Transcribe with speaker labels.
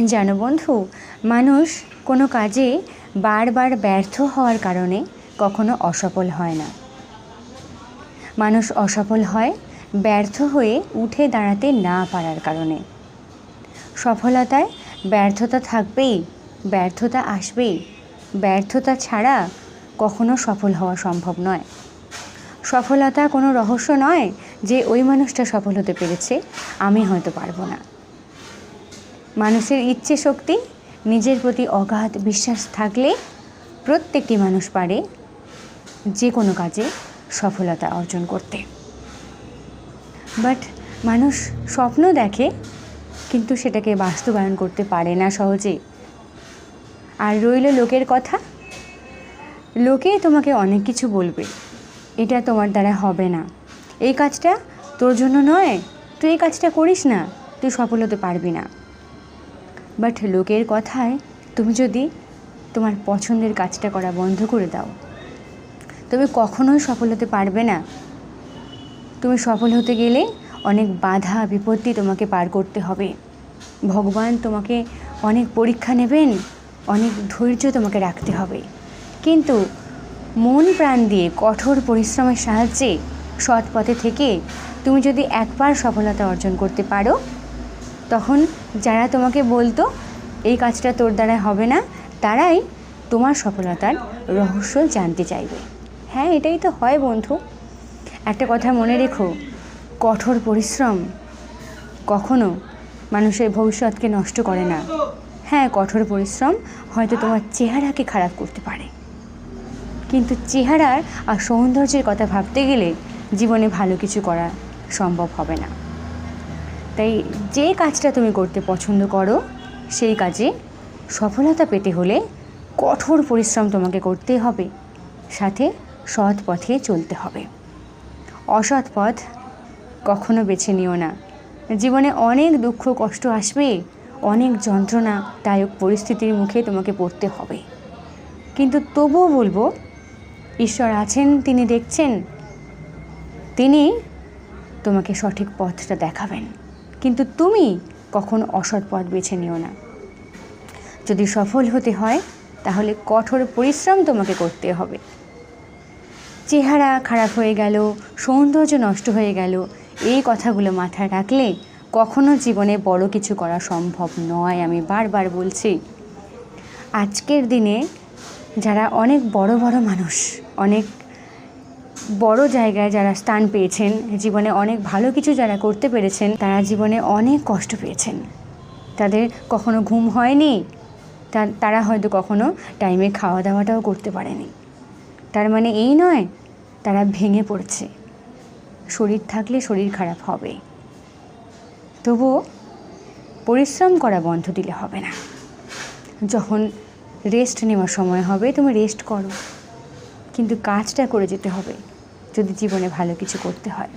Speaker 1: জানো বন্ধু, মানুষ কোনো কাজে বারবার ব্যর্থ হওয়ার কারণে কখনো অসফল হয় না। মানুষ অসফল হয় ব্যর্থ হয়ে উঠে দাঁড়াতে না পারার কারণে। সফলতায় ব্যর্থতা থাকবেই, ব্যর্থতা আসবেই। ব্যর্থতা ছাড়া কখনো সফল হওয়া সম্ভব নয়। সফলতা কোনো রহস্য নয় যে ওই মানুষটা সফল হতে পেরেছে, আমি হয়তো পারব না। মানুষের ইচ্ছে শক্তি, নিজের প্রতি অগাধ বিশ্বাস থাকলে প্রত্যেকটি মানুষ পারে যে কোনো কাজে সফলতা অর্জন করতে। বাট মানুষ স্বপ্ন দেখে, কিন্তু সেটাকে বাস্তবায়ন করতে পারে না সহজে আর রইল লোকের কথা, লোকে তোমাকে অনেক কিছু বলবে, এটা তোমার দ্বারা হবে না। এই কাজটা তোর জন্য নয়, তুই এই কাজটা করিস না, তুই সফল হতে পারবি না। বাট লোকের কথায় তুমি যদি তোমার পছন্দের কাজটা করা বন্ধ করে দাও, তুমি কখনোই সফল হতে পারবে না। তুমি সফল হতে গেলে অনেক বাধা, বিপত্তি তোমাকে পার করতে হবে। ভগবান তোমাকে অনেক পরীক্ষা নেবেন, অনেক ধৈর্য তোমাকে রাখতে হবে। কিন্তু মন প্রাণ দিয়ে কঠোর পরিশ্রমের সাহায্যে সৎ পথে থেকে তুমি যদি একবার সফলতা অর্জন করতে পারো তখন যারা তোমাকে বলতো, এই কাজটা তোর দ্বারা হবে না, তারাই তোমার সফলতার রহস্য জানতে চাইবে। হ্যাঁ এটাই তো হয় বন্ধু। একটা কথা মনে রেখো, কঠোর পরিশ্রম কখনো মানুষের ভবিষ্যৎকে নষ্ট করে না। হ্যাঁ কঠোর পরিশ্রম হয়তো তোমার চেহারাকে খারাপ করতে পারে। কিন্তু চেহারার আর সৌন্দর্যের কথা ভাবতে গেলে জীবনে ভালো কিছু করা সম্ভব হবে না। তাই যে কাজটা তুমি করতে পছন্দ করো, সেই কাজে সফলতা পেতে হলে কঠোর পরিশ্রম তোমাকে করতে হবে। সাথে সৎ পথে চলতে হবে। অসৎ পথ কখনো বেছে নিও না। জীবনে অনেক দুঃখ, কষ্ট আসবে, অনেক যন্ত্রণা দায়ক পরিস্থিতির মুখে তোমাকে পড়তে হবে। কিন্তু তবুও বলব, ঈশ্বর আছেন, তিনি দেখছেন, তিনি তোমাকে সঠিক পথটা দেখাবেন। কিন্তু তুমি কখনো অসৎ পথ বেছে নিও না। যদি সফল হতে হয়, তাহলে কঠোর পরিশ্রম তোমাকে করতে হবে। চেহারা খারাপ হয়ে গেল, সৌন্দর্য নষ্ট হয়ে গেল, এই কথাগুলো মাথায় রাখলে কখনো জীবনে বড় কিছু করা সম্ভব নয়, আমি বারবার বলছি। আজকের দিনে যারা অনেক বড় বড় মানুষ, অনেক বড় জায়গায় যারা স্থান পেয়েছেন, জীবনে অনেক ভালো কিছু যারা করতে পেরেছেন, তারা জীবনে অনেক কষ্ট পেয়েছেন। তাদের কখনো ঘুম হয়নি তারা হয়তো কখনো টাইমে খাওয়া দাওয়াটাও করতে পারেনি। তার মানে এই নয়, তারা ভেঙে পড়ছে। শরীর থাকলে শরীর খারাপ হবে। তবুও পরিশ্রম করা বন্ধ দিলে হবে না। যখন রেস্ট নেওয়ার সময় হবে, তুমি রেস্ট করো। কিন্তু কাজটা করে যেতে হবে। যদি জীবনে ভালো কিছু করতে হয়।